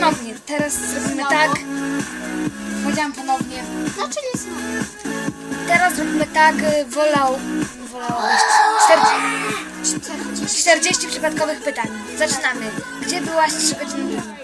ponownie. Teraz zrobimy Znowu? tak. Powiedziałam ponownie. Znaczy nie znowu. Teraz zrobimy tak. y, Wolał. Wolałabyś. 40, 40. 40 przypadkowych pytań. Zaczynamy. Gdzie byłaś 3 godziny temu?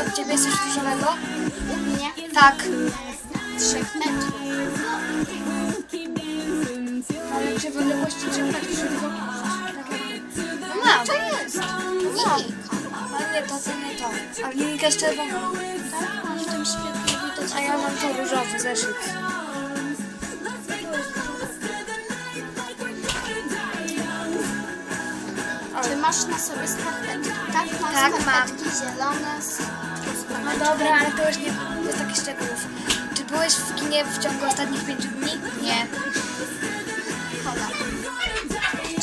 Od ciebie jest coś różowego? Nie. Tak. 3 metrów. Ale czy w odległości 3 metrów różowego? No mam. To jest. Linijka. Ale nie to, to nie to. Ale linijka jest czerwona. Tak? A w tym świetle widać. A ja mam to różowy zeszyt. Czy masz na sobie skarpetki? Tak, mam Tak, mam. skarpetki zielone. No dobra, ale to już nie bez takich szczegółów. Czy byłeś w kinie w ciągu ostatnich pięciu dni? Nie. Kola.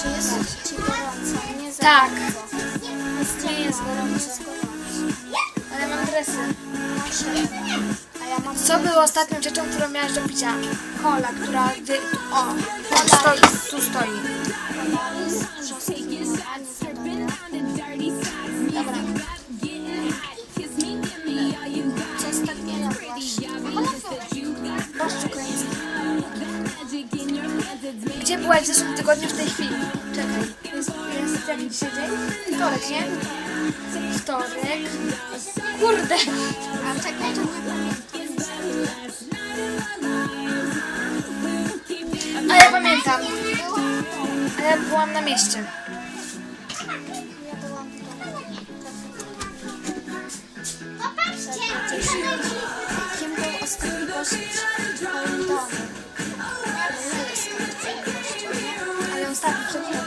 Czy jest ci gorąco? Nie za Tak. bardzo. Nie jest gorąco. Jest. Ale mam dresy. A ja mam Co było ostatnią rzeczą, którą miałaś do picia? Kola, która... O, tu byłaś w tej chwili? Czekaj. Jest, jest jaki dzisiaj dzień? Wtorek, nie? Wtorek. Kurde. A czekaj, to. A ja pamiętam. A ja byłam na mieście. Ja byłam w domu. Kim był ostatni gość ostatni przed chwilą.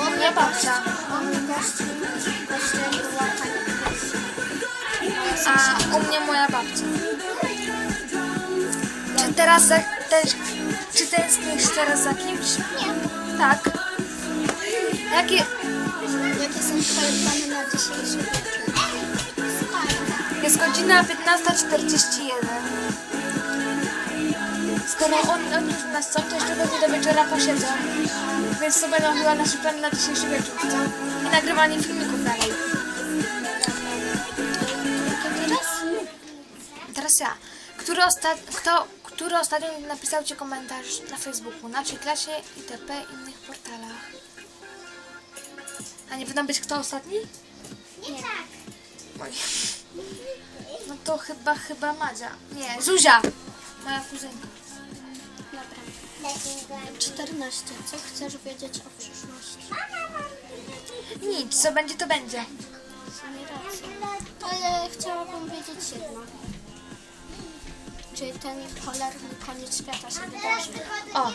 On moja babcia. On gościem, gościem była pani. A u mnie moja babcia. Czy teraz za, też, czy tęsknisz teraz za kimś? Nie. Tak. Jakie, Jakie są twoje plany na dzisiejszy wieczór? Jest godzina 15.41. Skoro on, nas są, to jeszcze pewnie do wieczora posiedzą. Więc to będą chyba nasze plany na dzisiejszy wieczór. co? I nagrywanie filmików dalej. Teraz? Teraz ja. Który, osta kto, który ostatnio napisał Ci komentarz na Facebooku, naszej klasie, itp. innych portalach? A nie powinno być kto ostatni? Nie. Oj. No to chyba, chyba Madzia. Nie, Zuzia. Moja kuzynka. Dobra. 14. Co chcesz wiedzieć o przyszłości? Nic, co będzie, to będzie. Racja. Ale chciałabym wiedzieć jedno. Czy ten cholerny koniec świata się wydarzy? O,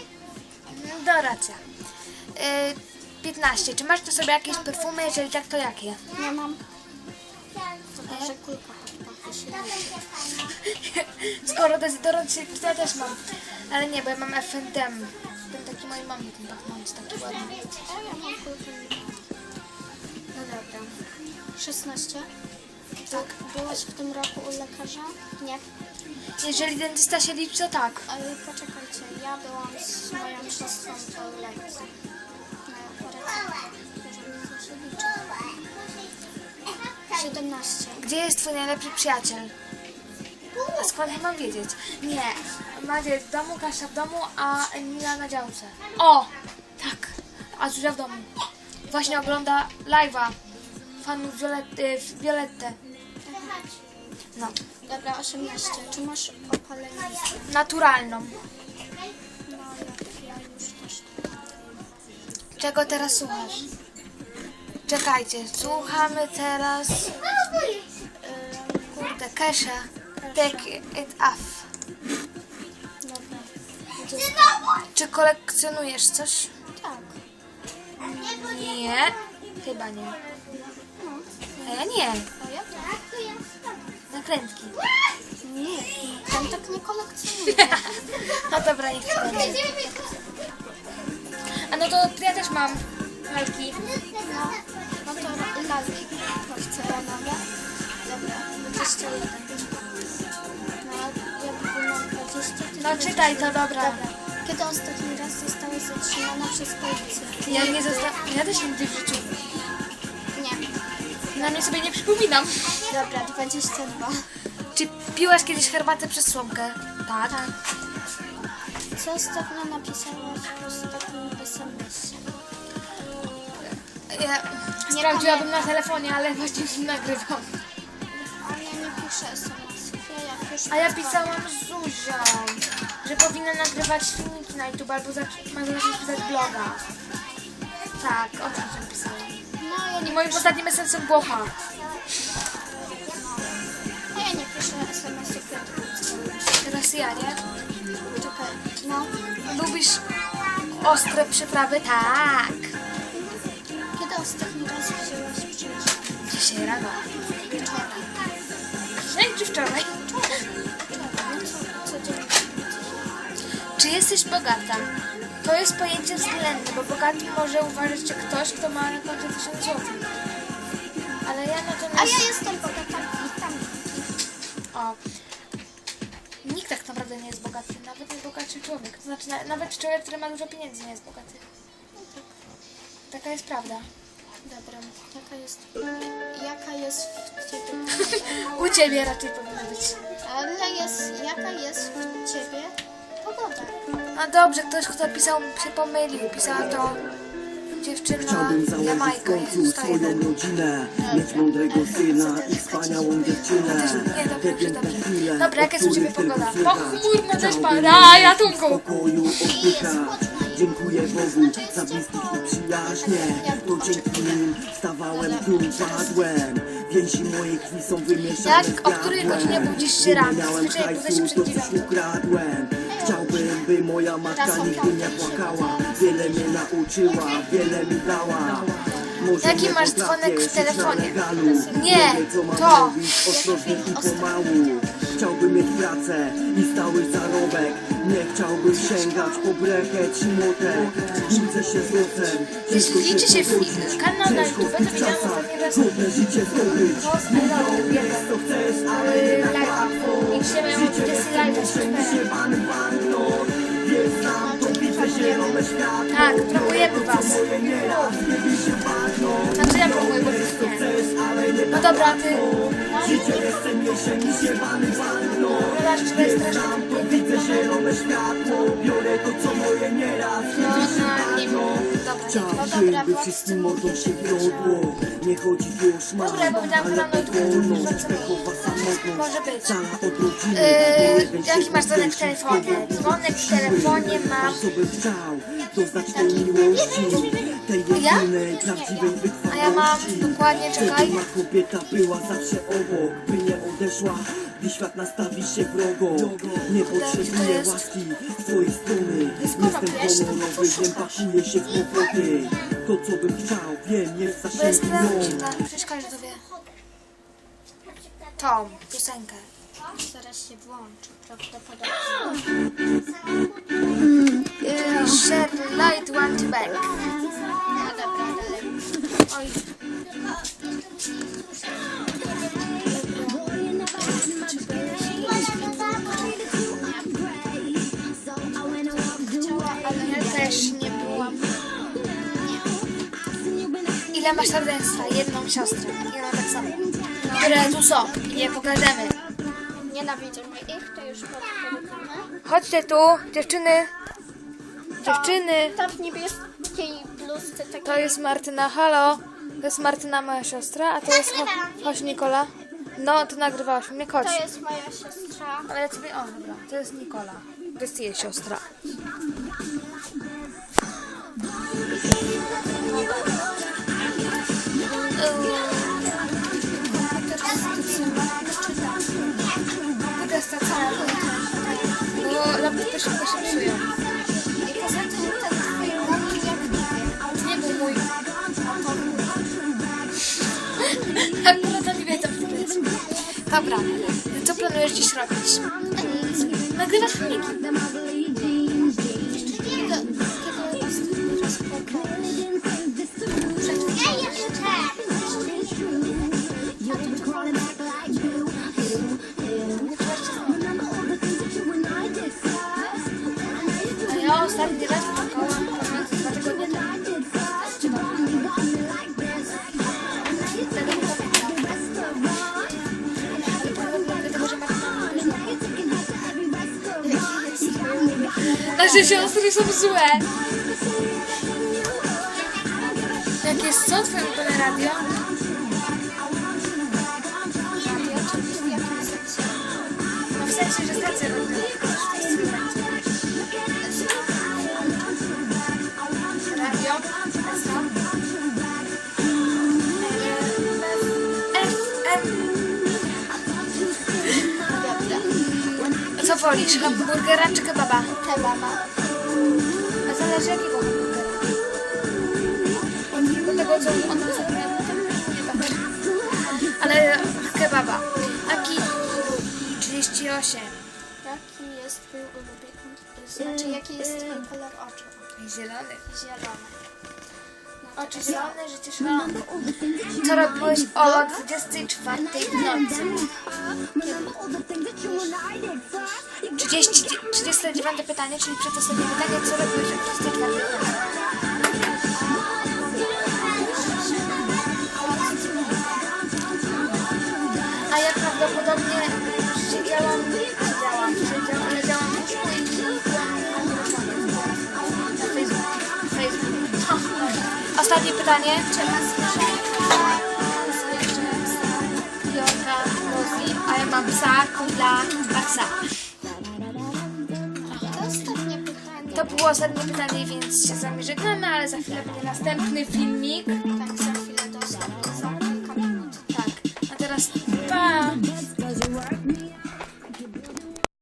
do racja. Y, 15. Czy masz na sobie jakieś perfumy? Jeżeli tak, to jakie? Nie mam. Chyba, że kulka. Skoro dezodorant się to ja też mam. Ale nie, bo ja mam FNDM. Ten taki mojej mamy, ten pachnący, taki ładny. A ja mam kulkę. No dobra. 16. Tak. Byłaś w tym roku u lekarza? Nie. Jeżeli dentysta się liczy, to tak. Ale poczekajcie, ja byłam z moją siostrą po lekcji. Na jeżeli się liczy. 17. Gdzie jest twój najlepszy przyjaciel? Skąd ja mam wiedzieć? Nie. Madzie w domu, Kasia w domu, a Emila na działce. O! Tak. A Zuzia w domu. Właśnie ogląda live'a fanów. Violettę. No. Dobra, 18. Czy masz opalenizę? Naturalną. No, ja, ja już też. Czego teraz słuchasz? Czekajcie, słuchamy teraz... Yy, kurde, Kesha. Take it off. Dobra. Czy kolekcjonujesz coś? Tak. Nie. Chyba nie. A ja nie. A ja. Nakrętki. Nie, ten tak nie kolekcjonuje. No dobra, niech to będzie. A no to ja też mam. lalki. No, no to lalki porcelanowe. Dobra, 21. No czytaj to, dobra. Kiedy ostatni raz zostałeś zatrzymana przez policję? Ja nie zosta... Ja też nigdy w życiu. Nie. Na mnie sobie nie przypominam. Dobra, 22. Czy piłaś kiedyś herbatę przez słomkę? Tak. Tak. Co ostatnio napisałaś w ostatnim SMS? Ja sprawdziłabym na telefonie, ale właśnie nie nagrywam. A ja nie piszę SMS-ów. Ja jak już A ja pisałam z Zuzią, że powinna nagrywać filmiki na YouTube albo zac- ma zacząć pisać bloga. Tak, o tym że pisałam. No, ja I nie, moim ostatnim SMS-em było ha. a ja nie piszę SMS-ów. Dzwonię. Teraz ja, nie? Czekaj. No, Lubisz ostre przyprawy? Tak. kiedy ostatni raz wzięłaś przy Dzisiaj rano. Wczoraj. Dzisiaj czy wczoraj? Jesteś bogata? To jest pojęcie względne, bo bogaty może uważać się ktoś, kto ma na koncie 1000 zł. Ale ja natomiast... A ja jestem bogata. Witam. O. Nikt tak naprawdę nie jest bogaty, nawet najbogatszy człowiek. To znaczy, na, nawet człowiek, który ma dużo pieniędzy, nie jest bogaty. Taka jest prawda. Dobra, jaka jest, jaka jest w ciebie, U ciebie raczej powinna być. ale jest, jaka jest w ciebie? A dobrze, ktoś, kto pisał, się pomylił. Pisała to dziewczyna Chciałbym założyć w Jamajka. końcu swoją rodzinę Mieć mądrego syna i wspaniałą dziewczynę Nie, dobrze, Te dobrze, chwile, Dobra, jak jest u ciebie pogoda? Pochmurno też pada, ratunku! spokoju oddychać Dziękuję Bogu za bliskich i przyjaźnie To dzięki nim stawałem tu padłem Więzi moje krwi są wymieszane Jak? z O której godzinie budzisz się Nie rano? miałem budzę się hajsu, przed to coś dziewiątą. ukradłem Chciałbym, by moja matka nigdy nie płakała Wiele mnie nauczyła, wiele mi dała Może Jaki nie masz potrafię dzwonek w żyć na telefonie? legalu. Nie, Wiem, co mam to. robić, ostrożnie i pomału Chciałbym mieć pracę i stały zarobek Nie chciałbym sięgać po brechę czy młotek Budzę się z losem Jeśli się w- kanał na YouTube, to widziałam ostatni raz- Trudne życie zdobyć. Z jeden. Co chcesz, ale nie na łatwo. I dzisiaj mają 20 live się to widzę zielone światło. Tak, promujemy was. Znaczy ja próbuję, bo nie. No dobra, ty Życie to jest strasznie to widzę zielone światło Biorę to co moje nieraz No, no, nie wiem. Dobra, Chciałbym, by wszystkim mordą się wiodło Nie chodzi o szmat, Dobra, bo widziałam ale kanał na YouTube, o wolność, że pechowa samotność Może być. Cała od rodziny Yy, jaki się masz dzwonek w telefonie? Dzwonek w telefonie mam- co bym chciał, doznać tej miłości Tej jedynej, prawdziwej A ja mam dokładnie, czekaj. Ma kobieta była zawsze obok By nie odeszła, gdy świat nastawi się wrogo Nie potrzebuję łaski z twojej strony Jestem honorowy, wiem, pakuję się w kłopoty To co bym chciał, wiem, jest w Bo jest prawdziwa, przecież każdy to wie. Tą piosenkę. Zaraz się włączy, prawdopodobnie. Share light one to back. Oj, ja też nie byłam. Ile masz rodzeństwa? Jedną siostrę. Ja mam tak samo. Które tu są nie pokażemy. nienawidzimy ich, to już. Chodźcie tu, dziewczyny. Dziewczyny. Tam w niebieskiej bluzce takie... To jest Martyna, halo. To jest Martyna, moja siostra, a to jest... Cho- Chodź, Nikola. No, ty nagrywałaś mnie, chodź. To jest moja siostra. Ale ja ciebie... O, dobra, to jest Nikola. To jest jej siostra. Wygas ta cała Bo lampy szybko się psują. Dobra, co planujesz dziś robić? Nic. Nagrywasz filmiki. Nasze siostry są złe. Jak jest co twoje ulubione radio? No w sensie, że stacja radiowa. Wolisz, hamburgera czy kebaba? Kebaba. A zależy jakiego hamburgera. Do tego, co on sobie Ale kebaba. Aki 38. Jaki jest twój ulubiony? Znaczy, jaki jest twój kolor oczu? Zielony. Zielony. No, Oczy zielone, życie szalone. Co robiłeś o 24 w nocy? 30, 39 pytanie, czyli przedostatnie pytanie, co robiłeś o 24 w nocy? A ja prawdopodobnie siedziałam, siedziałam, siedziałam, leżałam w łóżku i byłam na. Ostatnie pytanie. Czy masz zwierzę, psa? Ja mam psa, Maxa. To było ostatnie pytanie, więc się z wami żegnamy, ale za chwilę będzie następny filmik. Tak, za chwilę minut. Tak, a teraz pa!